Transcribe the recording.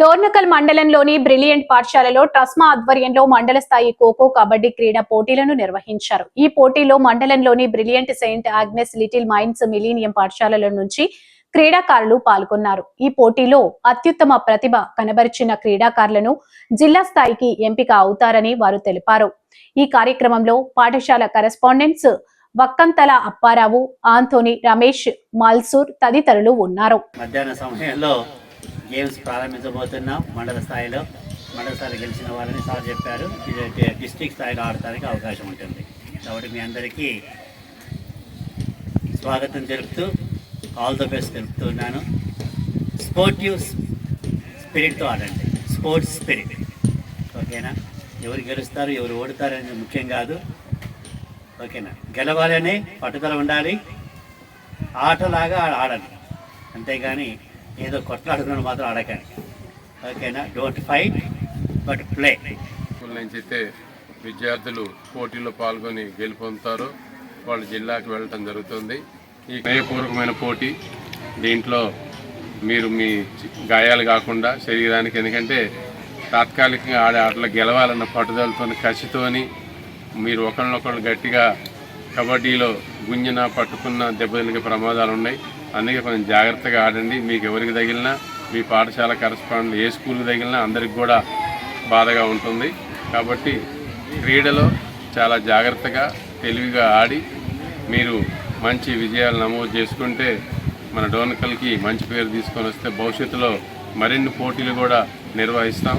డోర్నకల్ మండలంలోని బ్రిలియంట్ పాఠశాలలో ట్రస్మా ఆధ్వర్యంలో మండల స్థాయి ఖోఖో కబడ్డీ క్రీడా పోటీలను నిర్వహించారు. ఈ పోటీలో మండలంలోని brilliant Saint Agnes little minds millennium పాఠశాలల నుంచి క్రీడాకారులు పాల్గొన్నారు. ఈ పోటీలో అత్యుత్తమ ప్రతిభ కనబరిచిన క్రీడాకారులను జిల్లా స్థాయికి ఎంపిక అవుతారని వారు తెలిపారు. ఈ కార్యక్రమంలో పాఠశాల కరెస్పాండెంట్స్ వక్కంతల అప్పారావు ఆంథోని రమేష్ మాల్సూర్ తదితరులు ఉన్నారు. మధ్యాహ్న సమయంలో గేమ్స్ ప్రారంభించబోతున్నాం మండల స్థాయిలో. మండల స్థాయిలో గెలిచిన వాళ్ళని సార్ చెప్పారు. ఇది డిస్ట్రిక్ట్ స్థాయిలో ఆడటానికి అవకాశం ఉంటుంది. కాబట్టి మీ అందరికీ స్వాగతం తెలుపుతూ ఆల్ ద బెస్ట్ తెలుపుతున్నాను స్పోర్టివ్ స్పిరిట్తో ఆడండి. Sports spirit. ఓకేనా? ఎవరు గెలుస్తారు ఎవరు ఓడతారు అనేది ముఖ్యం కాదు. ఓకేనా? గెలవాలనే పట్టుదల ఉండాలి. ఆటలాగా ఆడండి. అంతేగాని ఏదో కొట్లాడుకున్నాడు మాత్రం ఆడకండి. ఓకేనా? Don't fight but play school నుంచి అయితే విద్యార్థులు పోటీలో పాల్గొని గెలుపొందుతారు. వాళ్ళు జిల్లాకు వెళ్ళటం జరుగుతుంది. ఈ స్నేహపూర్వకమైన పోటీ దీంట్లో మీరు మీ గాయాలు కాకుండా శరీరానికి ఎందుకంటే తాత్కాలికంగా ఆడే ఆటలు గెలవాలన్న పట్టుదలతో కసితోని మీరు ఒకరినొకరు గట్టిగా కబడ్డీలో గుంజిన పట్టుకున్న దెబ్బతిలిగే ప్రమాదాలు ఉన్నాయి అందుకే కొంచెం జాగ్రత్తగా ఆడండి. మీకు ఎవరికి తగిలినా మీ పాఠశాల కరస్పాండ్ ఏ స్కూల్కి తగిలినా అందరికి కూడా బాధగా ఉంటుంది. కాబట్టి క్రీడలో చాలా జాగ్రత్తగా తెలివిగా ఆడి మీరు మంచి విజయాలు నమోదు చేసుకుంటే మన డోనకల్కి మంచి పేరు తీసుకొని వస్తే భవిష్యత్తులో మరిన్ని పోటీలు కూడా నిర్వహిస్తాం.